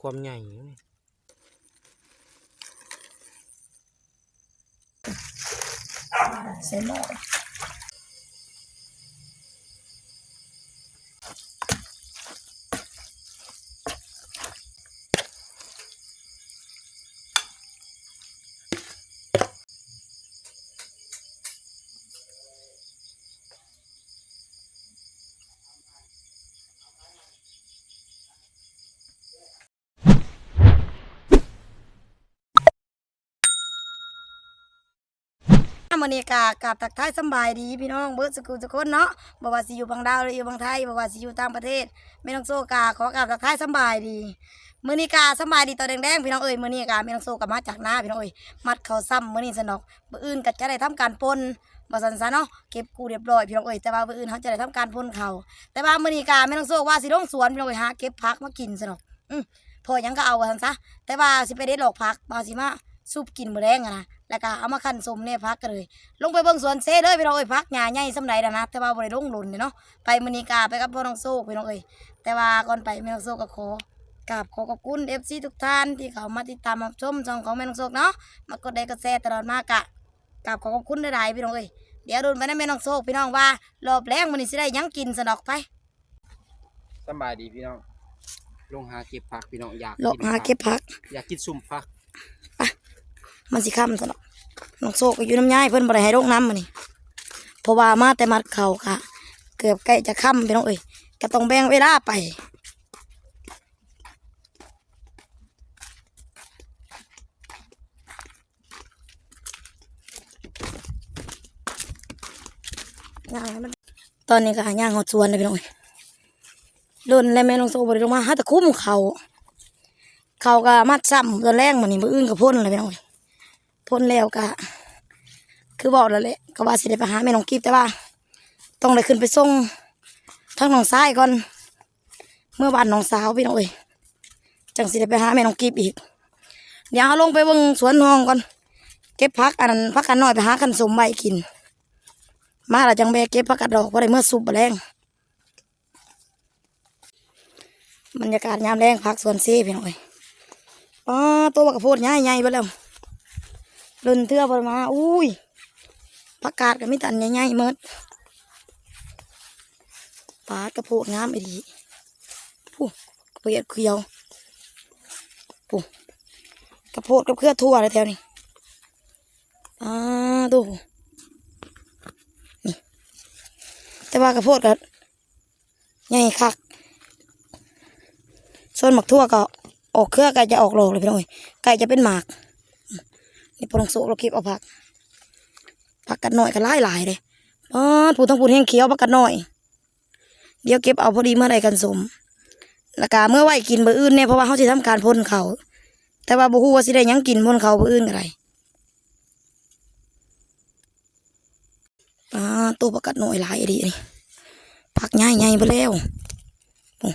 ความใหญ่นี่ใส่หม้อ มื้อนี้กะกับตักทายสบายดีพี่น้องเบิดสกุลสกคนเนาะบ่ว่าสิอยู่บางดาวหรืออยู่บางไทยบ่ว่าสิอยู่ต่างประเทศแม่น้องโซกาขอกราบตักทายสบายดีมื้อนี้กาสบายดีตอนแดงๆพี่น้องเอ้ยมื้อนี้กาแม่น้องโซก็มาจากหน้าพี่น้องเอ้ยมัดเข้าซ้ำมื้อนี้สนอกมื้ออื่นก็จะได้ทำการปนบ่ซั่นซะเนาะเก็บกูเรียบร้อยพี่น้องเอ้ยแต่ว่ามื้ออื่นเขาจะได้ทำการปนเขาแต่ว่ามื้อนี้กาแม่น้องโซว่าสิลงสวนพี่น้องเอ้ยหาเก็บผักมากินซะเนาะอืมพอยังก็เอาว่าซั่นซะแต่ว่าสิไปเด็ดดอกผักบ่าสิมาซุปกินมื้อแรงอะนะ แล้วก็เอามาคั่นสมเนี่ยผักกันเลย ลงไปเบิ่งสวนเซ่เลยพี่น้องเอ้ยพักหญ้าใหญ่สำใดนะนะแต่ว่าบ่ได้ลงหลุนเด้เนาะไปมื้อนี้กาไปกับพ่อน้องโซกพี่น้องเอ้ยแต่ว่าก่อนไปแม่น้องโซกก็ขอกราบขอขอบคุณ FC ทุกท่านที่เขามาติดตามรับชมช่องของแม่น้องโซกเนาะมากดไลค์กดแชร์ตลอดมากะกราบขอขอบคุณหลายๆพี่น้องเอ้ยเดี๋ยวดูไปนะแม่น้องโซกพี่น้องว่ารอบแรกมื้อนี้สิได้หยังกินสนอกไปสำบายดีพี่น้องลงหาเก็บผักพี่น้องอยากลอกหาเก็บผัก อยากกินสุ่มผัก มันสิค่ำสนอกน้องโซก็อยู่น้ำยายเพิ่นบ่ได้ให้ลงน้ำมื้อนี้เพราะว่ามาแต่มัดเขาค่ะ เกือบใกล้จะค่ำพี่น้องเอ้ยก็ต้องแบ่งเวลาไปยางมันตอนนี้ก็หาย่างหอดสวนเลยพี่น้องเอ้ยรุ่นและแม่น้องโซบริลงมาหาต่คุ้มเขา เขาก็มัดซ้ำตอนแรกมันนี่มืออื่นก็พ่นเลยพี่น้องเอ้ย พ่นแล้วก็คือบอกแล้วแหละก็ว่าสิได้ไปหาแม่น้องกิฟแต่ว่า ต้องได้ขึ้นไปส่งทั้งน้องซ้ายก่อน เมื่อวานน้องสาวพี่น้องเอ้ยจังสิได้ไปหาแม่น้องกิฟอีก เดี๋ยวเอาลงไปเบิ่งสวนทองก่อน เก็บพักอันนั้นพักกันหน่อยไปหาขันสมใบกิน มาและจังแบกเก็บผักกาดดอกเพราะได้เมื่อสุบแรงบรรยากาศยามแรงพักสวนซ่พี่น้อยอ๋อตัวบักกระโพดใหญ่ใหญ่ไปแล้ว ลุนเทือพอมา อุ้ยผักกาดก็ไม่ตันใหญ่ๆเมิดปลากระโพดงามไอ้ดีผู้กระเปียดเขียวผู้กระโพดกับเครือทั่วเลยแถวนี้อ่าดูนี่แต่ว่ากระโพดก็ใหญ่คักส่วนหมักทั่วก็ออกเครือไก่จะออกโลกเลยพี่น้อยไก่จะเป็นหมาก นี่ปลงโซเราเก็บเอาผัก ผักกัดหน่อยก็หลายหลายเลยอ๋อผูทั้งผูแห้งเขียวผักกัดหน่อย เดี๋ยวเก็บเอาพอดีเมื่อใดกันสมแล้วก็เมื่อไหวกินเบอร์อื่นเนี่ยเพราะว่าเขาจะทำการพ่นเขา แต่ว่าบุฮูว่าสิได้ยังกินพ่นเขาเบอร์อื่นอะไรอ่าตัวผักกัดหน่อยหลายดีนี่ผักใหญ่ใหญ่ไปแล้วโอ้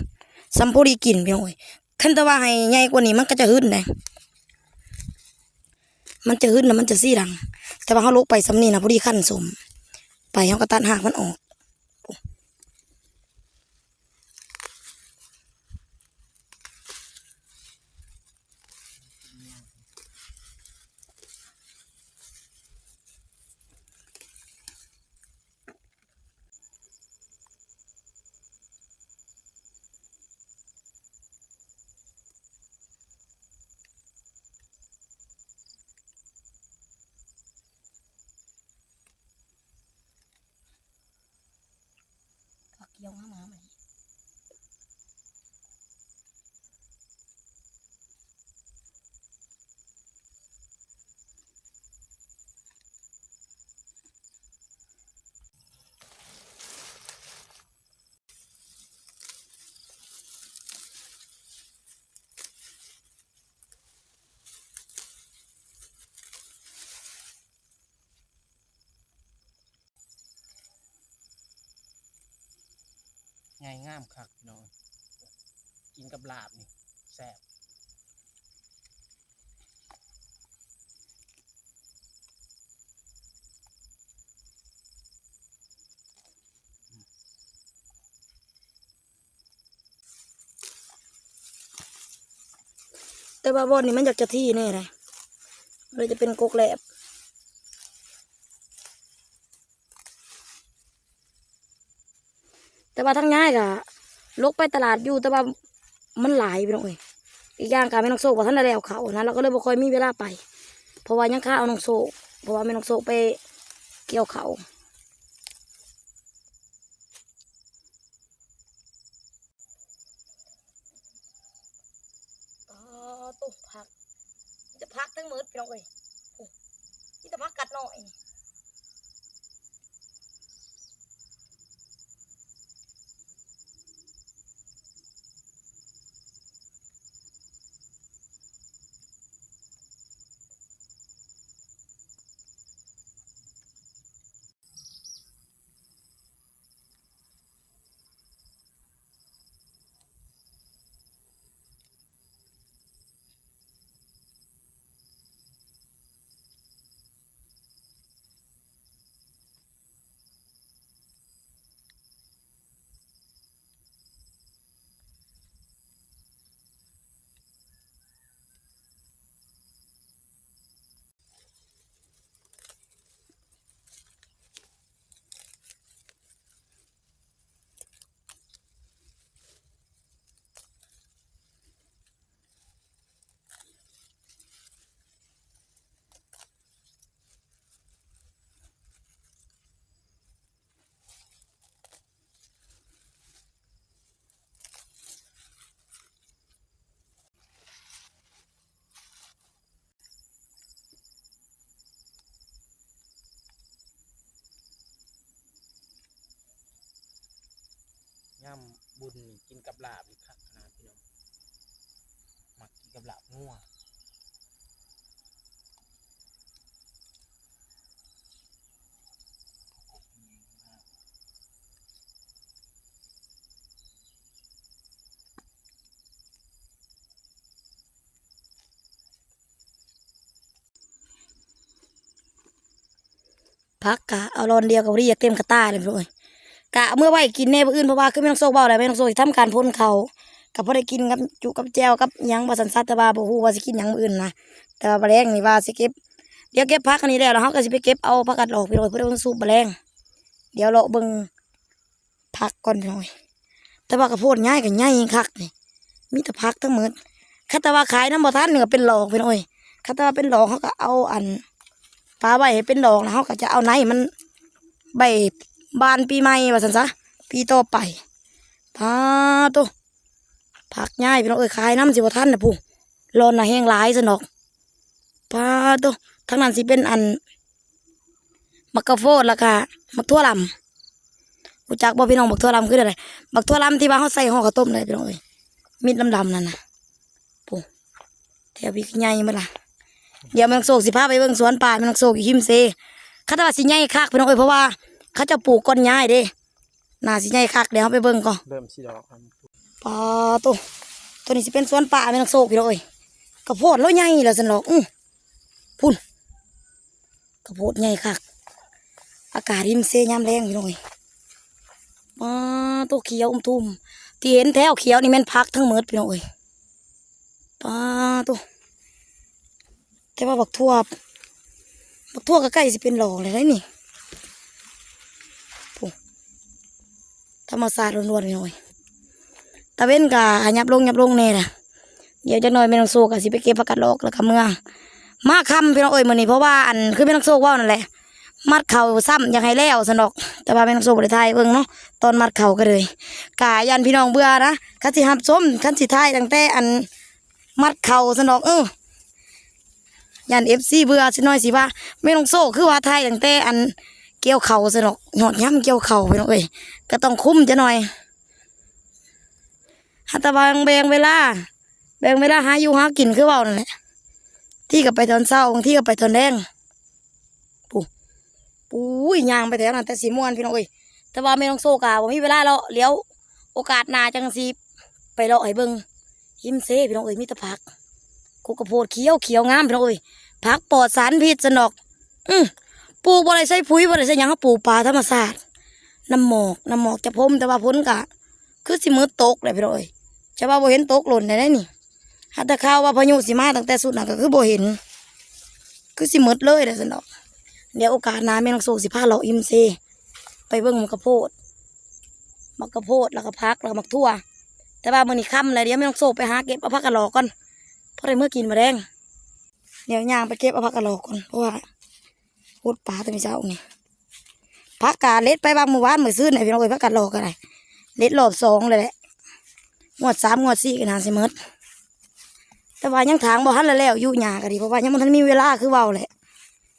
ซัมโพดีกินพี่น้องเอ้นต่ว่าให้ใหญ่กว่านี้มันก็จะหึ้นเลย มันจะหึ้นแล้วมันจะซี่ดัง แต่ว่าเขาลกไปสำนีนะพอดีขั้นสม ไปเขาก็ตัดหากมันออก ใหญ่งามคักพี่น้องกินกับลาบนี่แซ่บแต่ว่าบอนนี่มันอยากจะที่แน่เลยเลยจะเป็นกกแหลบ แต่ว่าทั้งง่ายกะลกไปตลาดอยู่แต่ว่ามันหลายไปหน่อยอีกอย่างการไม่น้องโซกว่าท่านได้แล้วเขานะเราก็เลยบ่ค่อยมีเวลาไป เพราะว่ายังข้าเอาน้องโซกเพราะว่าไม่น้องโซกไปเกี่ยวเขาอ๋อตุ๊พัก จะพักทั้งมืดพี่น้องเอ้ยนี่จะพักกัดหน่อย ย่ำบุญนี่กินกับลาบนี่คักขนาดพี่น้องหมักกินกับลาบงัวพักกะเอารอนเดียวกับรียกเต็มกระตาเลยพี่น้อย กะเมื่อไหวกินแน่อื่นเพราะว่าคือไม่ต้องโซกเบาอะไรไม่ต้องโซกสิทำการพ่นเขากับพอได้กินกับจุกับแจวกับยังบาสันซัตแต่ว่าบ่ฮู้ว่าสิกินหยังอื่นนะแต่ว่าแมลงนี่ว่าสิเก็บเดี๋ยวเก็บพักอันนี้แล้วแล้วเฮาก็สิไปเก็บเอาผักกัดหลอกพี่น้อยเพื่อเอาสูบแมลงเดี๋ยวเราเบิ่งพักก่อนพี่น้อยแต่ว่ากระโพดง่ายกับง่ายคักนี่มีแต่พักทั้งหมดคัตว่าขายน้ำบ่ทันนี่ก็เป็นหลอกพี่น้อยคัตว่าเป็นหลอกเขาก็เอาอันปลาให้เป็นดอกแล้วเขาก็จะเอาไหนมันใบ บานปีใหม่ว่าสันซะปีต่อไปพาตัวผักง่ายพี่น้องเอ้ยขายน้ำสิบ่ทันนะผู้รอนนะแห้งหลายสนอกพาตัวทั้งนั้นสิเป็นอันมักกะโฟดแล้วก็มักทั่วลำรู้จักบ่พี่น้องมักทั่วลำคืออะไรมักทั่วลำที่ว่านเขาใส่ห่อข้าวต้มเลยพี่น้องเอ้ยมีดดำๆนั่นนะผู้แถวพี่ใหญ่มาล่ะเดี๋ยวแมงโศกสิพาไปเบิ่งสวนป่าแมงโศกอยู่หิมเซเขาตาสิใหญ่คักพี่น้องเอ้ยเพราะว่า เขาจะปลูกก้อนย้ายเด้น่าสิใหญ่คักเดี๋ยวเราไปเบิ่งก่อนเริ่มสิดอกครับปาตัวตัวนี้สิเป็นสวนป่าแมงโศกพี่น้องเอ้ยกระโพดแล้วใหญ่แล้วสันหรอกอื้อพุ่นกระโพดใหญ่คักอากาศหิมเซยามแรงพี่น้องเอ้ยปาตัวเขียวอุ้มทุ่มที่เห็นแถวเขียวนี่แม่นพักทั้งหมดพี่น้องเอ้ยปาตัวแต่ว่าบักทั่วบักทั่วก็ใกล้สิเป็นหลอกเลยนะนี่ ธรรมศาสตร์ล้วนๆพี่น้อยตะเว้นกะยับลงยับลงแน่นะเดี๋ยวจะหน้อยไม่ต้องสู้กะสิไปเก็บผักกาดลอกแล้วก็เมื่อมาคำพี่น้องเอ้ยมือนี้เพราะว่าอันคือไม่ต้องสู้ว่านั่นแหละ มัดเข่าซ้ำอยากให้แล้วสนอก แต่ว่าไม่ต้องสู้บริไทยเบิ่งเนาะตอนมัดเข่าก็เลยกายันพี่น้องเบื่อนะคันสิหับส้มคันสิไทยตั้งแต่อันมัดเข่าสนอกเออยันเอฟซีเบื่อสิน้อยสิว่าไม่ต้องโซ่คือว่าไทยตั้งแต่อัน เกี่ยวเข่าสนอกหอดย่ำเกี่ยวเข่าไปหน่อยก็ต้องคุ้มจะหน่อยหัตถบางแบงเวลา แบงเวลาหาอยู่หากินคือเว่านั่นแหละที่ก็ไปตอนเช้าบางที่ก็ไปตอนแดงปูปูยางไปแถวนั้นแต่สีม่วนพี่น้องเอ้ยแต่ว่าไม่ต้องโซ่กาบ่มีเวลาเลาะเลี้ยวโอกาสนาจังสีไปเลาะให้เบิงหิมเซ่พี่น้องเอ้ยมีตะผักกูกกระโพดเขียวเขียวงามพี่น้องเอ้ยผักปลอดสารพิษสนอก อืม ปลูกบ่ได้ใส่ปุ๋ยบ่ได้ใส่หยังเขาปลูกป่าธรรมชาติน้ำหมอกน้ำหมอกจะพรมแต่ว่าพ้นกะ คือสิมือตกเลยพี่น้องเอ้ยจะว่าบ่เห็นตกหล่นได้ได้นี่หาแต่ข่าวว่าพายุสิมาตั้งแต่สุดหน่ะก็คือบ่เห็น คือสิหมดเลยเด้อซั่นดอกเดี๋ยวโอกาสหน้าแม่น้องโซสิพาเราอิมเซไปเบิ่งมักกะโพดมักกะโพดแล้วก็พักแล้วก็มักทั่ว แต่ว่ามื้อนี้ค่ำแล้วเดี๋ยวแม่น้องโซไปหาเก็บเอาผักกะหลอกก่อนเพราะได้เมื่อกินมาแดงเดี๋ยวย่างไปเก็บเอาผักกะหลอกก่อนเพราะว่า โคตรปลาตัวนี้เจ้านี่ผักกาเล็ดไปบางมื้อวานเหมื้อซื่นไหนพี่น้องเอ้ยผักกาหลอกก็ได้เล็ดรอบสองเลยแหละงวดสามงวดสี่ก็น่าสิมดแต่ว่ายังทางบ่ทันแล้วแล้วอยู่หญ้าก็ดีเพราะว่ายังบ่ทันมีเวลาคือเว้าแหละ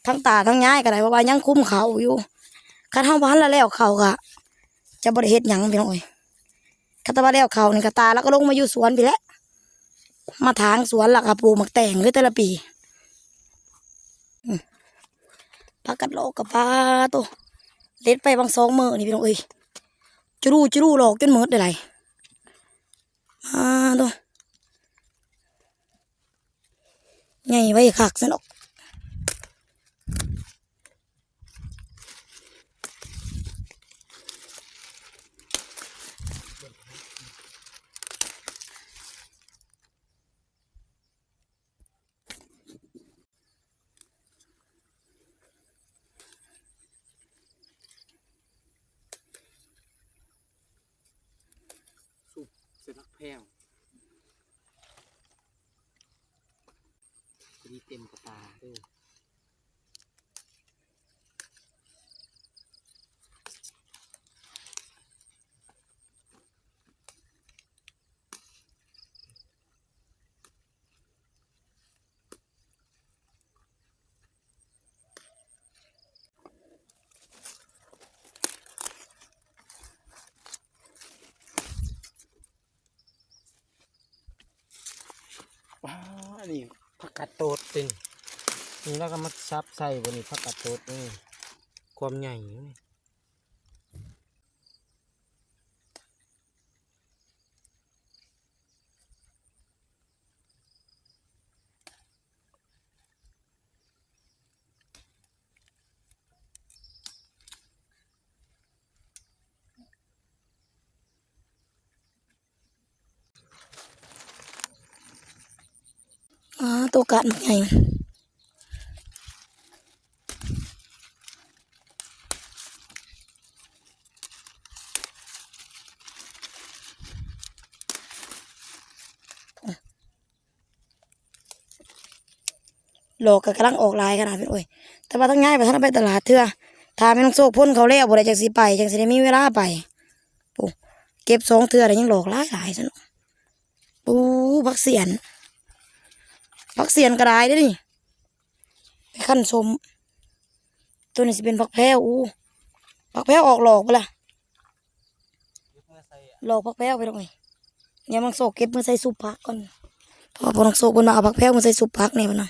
ทั้งตาทั้งย้ายก็ได้เพราะว่ายังคุ้มเขาอยู่คันเฮาบ่ทันแล้วแล้วเขาก็จะบ่ได้เฮ็ดหยังพี่น้องเอ้ยคันตะว่าแล้วเขานี่ก็ตาแล้วก็ลงมาอยู่สวนพี่แหละมาทางสวนแล้วก็ปลูกหมักแต่งคือแต่ละปี พักกัดโลกกับฟ้าตัวเล็ดไปบางสองมือนี่พี่น้องเอ้ยจะรูจุรูหลอกจนเมดได้ไรมาตัวไงไว้คักซะเนอก สุกเสร็จลัก แพงพอดีเต็มกระตาด้วย ว้าวอันนี้ผักกาดโตดเป็นนี่แล้วก็มาซับใส่บนนี้ผักกาดโตดนี่ความใหญ่นี่ ตัวกัดมันใหญ่โลกก็กำลังออกลายขนาดเป็นโอ้ย แต่ว่าต้องง่ายไปท่านไปตลาดเถื่อถ้าไม่ต้องโซกพ่นเขาแล้วบ่ได้จังสิไปจังสิได้มีเวลาไปปูเก็บสองเถื่อแต่ยังหลอกลายหลายซะเนาะปูพักเสียน ผักเสียนกระไดได้นี่ไปขั้นสม ตัวนี้สิเป็นผักแพรวอู้ผักแพรวออกหลอกไปละล่ะหลอกผักแพรวไปตรงไหนเดี๋ยมังโศกเก็บมาใส่ซุปผักก่อนพอพอนังโศกมันมาเอาผักแพรวมาใส่ซุปผักเนี่ยมันนะ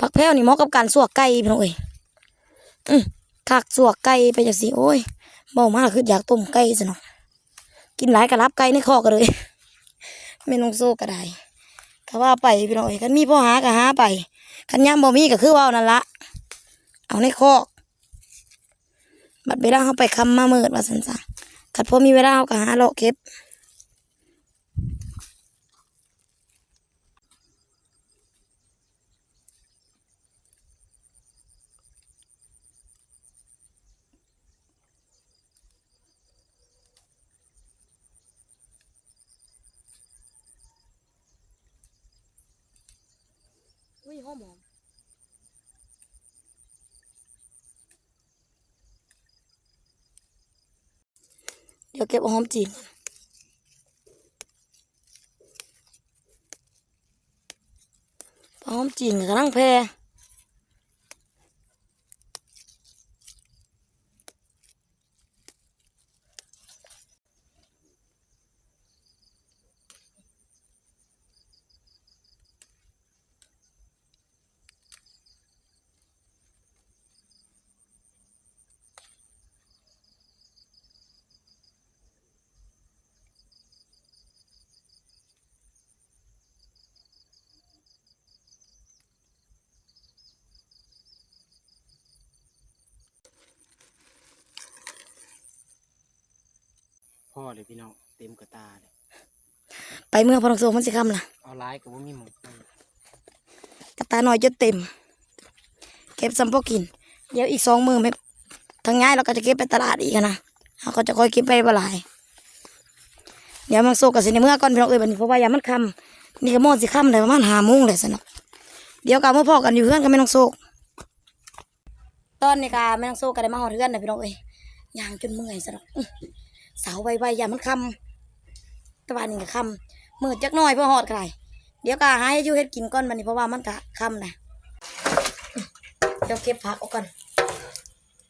ผักแพรวนี่เหมาะกับการสวกไก่พี่น้องเอ้ยอืมคักสวกไก่ไปจากสิโอ้ยเมามาคืออยากต้มไก่ซะเนาะกินหลายกระลับไก่ในคอกันเลยไม่น้องโซก็ได้ ก็ว่าไปพี่น้องเอ้ยคันมีพ่อหาก็หาไปคันย่ำบ่มีก็คือว่านั่นละเอาในคอกบัดเวลาเขาไปคำมาเมิดว่าสันซะคันพอมีเวลาเขาก็หาเลาะเก็บ อุ้ยหอมหอมเดี๋ยวเก็บหอมจีนก่อนหอมจีนกับระลังแพร เลยพี่น้องเต็มกระตาเลยไปเมื่อพอน้องโซมันสิค่ำล่ะเอาหลายก็บ่มีหมองไปกระตาหน่อยจนเต็ม เก็บซ้ำพอกิน เดี๋ยวอีกสองมือไม่ทางง่ายเราก็จะเก็บไปตลาดอีกอะนะเราก็จะค่อยเก็บไปบ่หลาย เดี๋ยวมันโซกับสิในเมื่อก่อนพี่น้องเอ้ยบัดนี้เพราะว่ายามมันค่ำนี่ก็โมงสิค่ำเลยประมาณห้าโมงเลยสนอกเดี๋ยวกลับมาพอกันอยู่เพื่อนกับแม่น้องโซกตอนนี้กาแม่น้องโซกก็ได้มาหอดเพื่อนนะพี่น้องเอ้ยย่างจนเมื่อยสนอกอื้อ สาวไวๆยามันคำตะวันนี้ก็คำมืดจักหน่อยเพื่อหอดกันไรเดี๋ยวกาหาให้ยู่เฮ็ดกินก่อนบัดนี้เพราะว่ามันก็ค่ำนะเดี๋ยวเก็บผักออกก่อน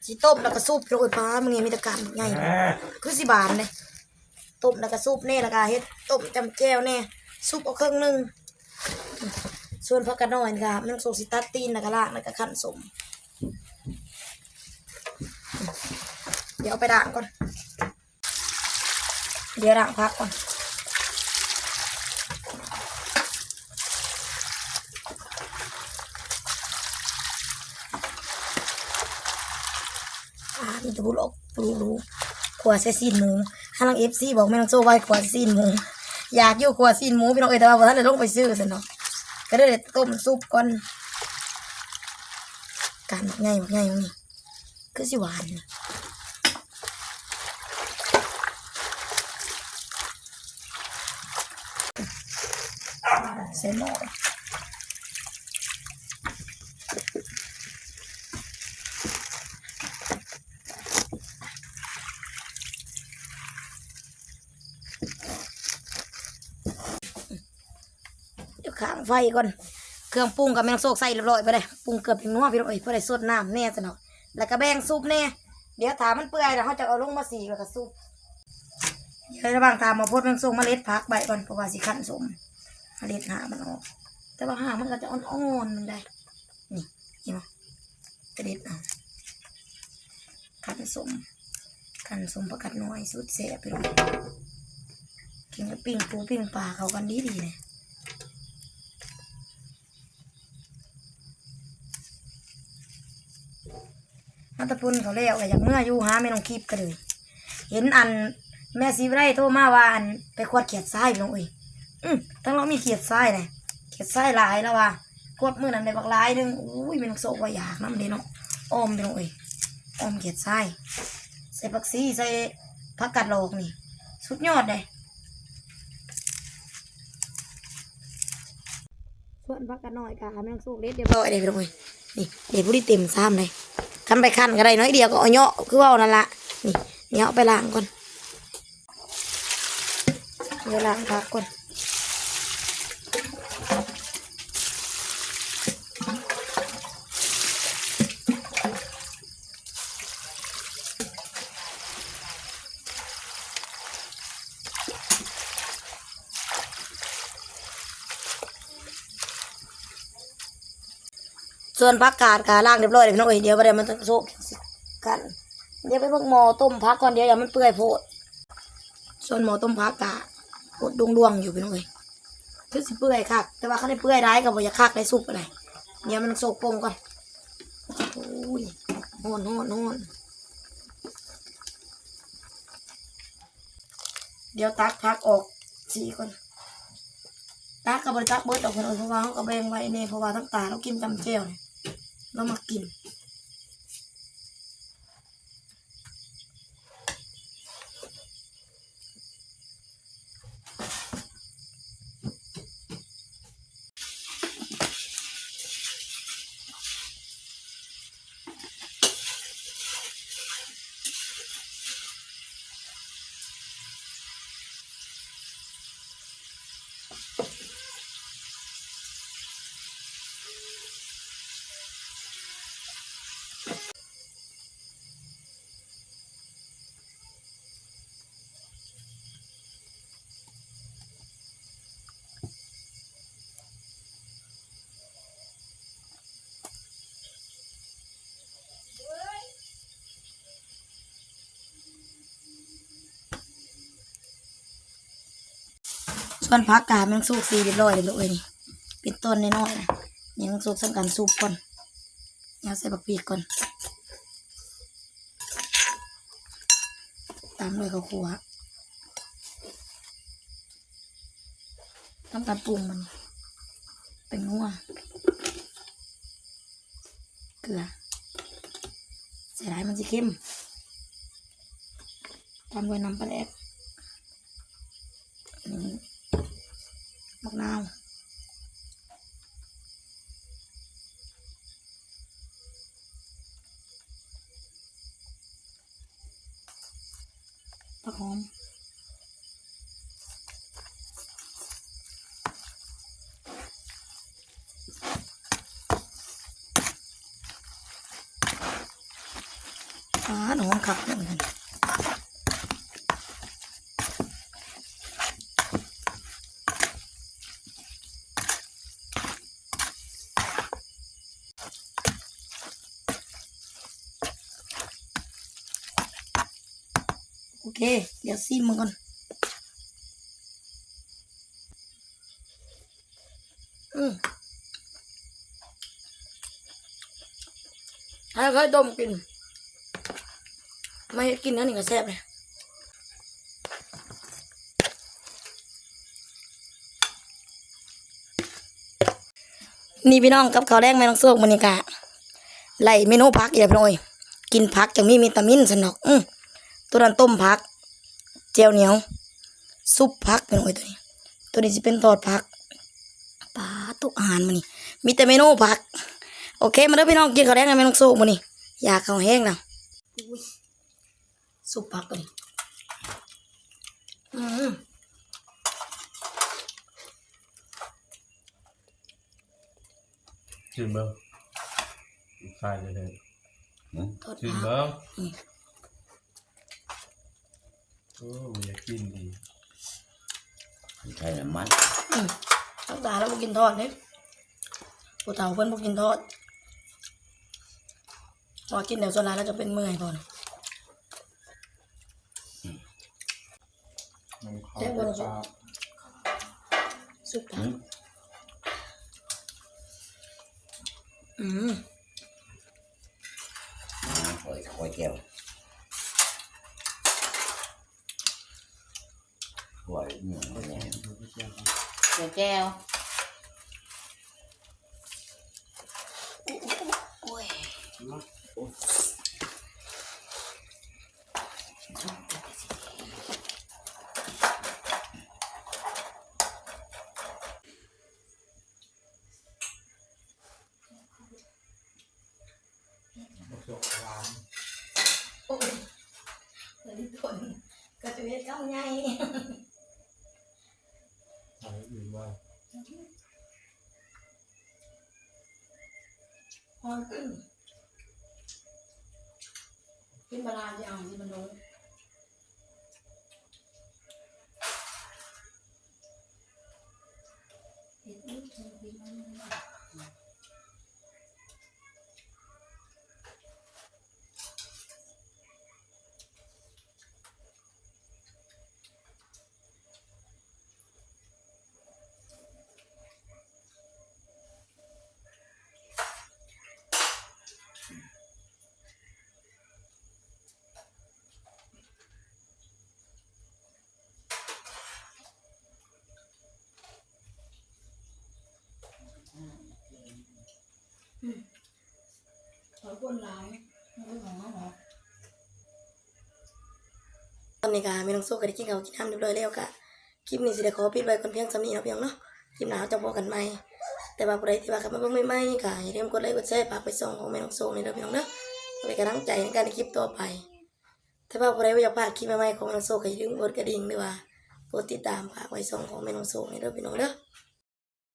สิต้มแล้วก็ซุปโรยปลามึงนี่มีตะการใหญ่คือสิบานเลยต้มแล้วก็ซุปแน่แล้วก็เฮ็ดต้มจำแก้วแน่ซุปเอาเครื่องหนึงส่วนผักกระน้อยนี่ค่ะมันสุกสิตัดตีนแล้วก็ลากแล้วก็ขั้นสม เดี๋ยวเอาไปด่างก่อน เดี๋ยวด่างพักก่อนอีตะบุหลอกปูรู้ขวาใส่ซีนหมูถ้าลังเอฟซีบอกแม่น้องโจ้ไว้ขวาซีนหมู อยากอยู่ขวาซีนหมูพี่น้องเอ้ยแต่ว่าบ่ทันได้ลงไปซื้อซะเนาะก็ได้ต้มซุปก่อนการง่ายง่ายตรงนี้คือสิหวานนะ เส้นหม้อเดี๋ยวข้างไฟก่อน เครื่องปรุงกับแมงโซกใส่เรียบร้อยไปเลยปรุงเกือบถึงนัวพี่น้องเอ้ยเพื่อได้สดน้ำแน่ซะเนาะแล้วก็แบ่งซุปแน่ เดี๋ยวถามมันเปื่อยแล้วเขาจะเอาลงมาสีแล้วก็ซุปเดี๋ยวระหว่างทามมาพดแมงโซกเมล็ดพักใบก่อนเพราะว่าสิขั้นสม เมล็ดหามันออก แต่ว่าหางมันก็จะอ่อนๆมันได้ นี่เห็นไหมกระเด็ดเอาขันสมขันสมประกัดน้อยสุดแซ่บไปเลยกินกับปิ้งปูปิ้งปลาเขากันดีดีเลยนัตพุนเขาเรียกว่าอยากเมื่ออยู่หาแม่น้องคีบก็เลยเห็นอันแม่ซีไรโทรมาว่าอันไปขวดเขียดทรายพี่น้องเอ้ย อืมทั้งเรามีเขียดทรายเลยเขียดทรายหลายแล้วว่าขวดมือนั้นได้บักหลายหนึงอุ้ยแม่น้องโศกว่าอยากน้ำเด้เนาะอ้อมพี่น้องเอ้ยอ้อมเขียดทรายใส่ผักซีใส่ผักกัดโลกนี่ สุดยอดเลยส่วนผักกัดน้อยค่ะแม่น้องโศกเด็ดเรียบร้อยเลยพี่น้องเอ้ยนี่เดี๋ยวผู้ที่เต็มซ้ำเลยคันไปคันก็ได้น้อยเดียวก็เอาเนาะคือว่านั่นละนี่เนี่ยเอาไปล้างก่อนเดี๋ยวล้างพักก่อน ส่วนพักกาดกาล้างเรียบร้อยเลยพี่น้องเอ้ยเดี๋ยวไปเดี๋ยวมันจะโซกกัน เดี๋ยวไปเพิ่งหมอต้มพักก่อนเดี๋ยวอย่ามันเปื่อยโพด ส่วนหมอต้มพักกะโพดดวงๆอยู่พี่น้องเอ้ยคือสิเปื่อยคักแต่ว่าเขาได้เปื่อยร้ายกับบ่อยากคักได้สุกอะไรเดี๋ยวมันโซกปงก่อนโอ้ยโหนโหนโหนเดี๋ยวตักพักออกสีก่อนตักกับบริตักเบิดออกคนอื่นเพราะว่าเขาก็แบ่งไว้เนี่ยเพราะว่าทั้งตาเรากินจำเจียวเนี่ย เร ส่วนผักกาดมันสุกสีเรียบร้อยเลยลูกเอ้ยนี่เป็นต้นน้อยๆนะนี่มันสุกสำคัญซุปก่อนเอาใส่บักปีกก่อนตามด้วยข้าวคั่วน้ำตาลปรุงมัน เป็นนัวเกลือใส่ร้ายมันจะเข้มตามด้วยน้ำปลาแดก หนูขับหนึ่งโอเค เดี๋ยวซีมมันก่อนอืมให้ค่อยต้มกิน ไม่กินนั่นนี่ก็แซ่บเลยนี่พี่น้องกับข้าวแดงแม่น้องโซกมันนี่กะไล่เมนูพักอย่าพี่อยกินผักจังมีวิตามินสนอกอืตัวนั้นต้มผักเจียวเหนียว ซุปผักพี่น้อยตัวนี้ ตัวนี้จะเป็นทอดผักปลาตุกอาหารมันนี่มีแต่เมนูผัก โอเค มาเด้อพี่น้องกินข้าวแดงแม่น้องโซกมันนี่อยากข้าวแห้งนะ สุปผักเลยอืมชิมเบิ้งใช่เลยเลยทอดชิมผักเบิ้งอืมโอ้มันจะกินดีใช่น้ำมันอืมตั้งตาแล้วพวกกินทอดเนี่ยผู้เฒ่าเพิ่นพวกกินทอดพอกินเดี๋ยวส่วนหลายแล้วจะเป็นเมื่อยก่อนมันเข้า แซ่บไปบ่ล่ะจ้าสุปผักอืมคอยคอยแก้วคอยเหนียวแน่เดี๋ยวแก้ว ก็จะเฮ็ดข้าวใหญ่อะไรอื่นว่าพอขึ้นขึ้นบาลานซ์อย่า คนร้ายไม่ของน้องหรอตอนนี้ก็ม่ต้องสู้กันกินข้ากินน้ำเรียบร้อยแล้วกะคลิปนี้สิได้ขอปิดไว้คนเพียงสำนีเนาเพียงเนาะคลิปหนาเราจะพบกันใหม่แต่ว่าผู้ใดที่ว่ากันมาเบิ่งใหม่ก็อย่าลืมกดไลค์กดแชร์ฝากไปส่งของแม่น้องโซ่ในเด้อพี่น้องเนาะเป็นกำลังใจในการในคลิปต่อไปแต่ว่าผู้ใดว่าอยากพลาดคลิปใหม่ๆของแม่น้องโซ่ก็อย่าลืมกดกระดิ่งด้วยว่าโปรดติดตามฝากไว้ส่งของแม่น้องโซ่ในเด้อพี่น้องเด้อ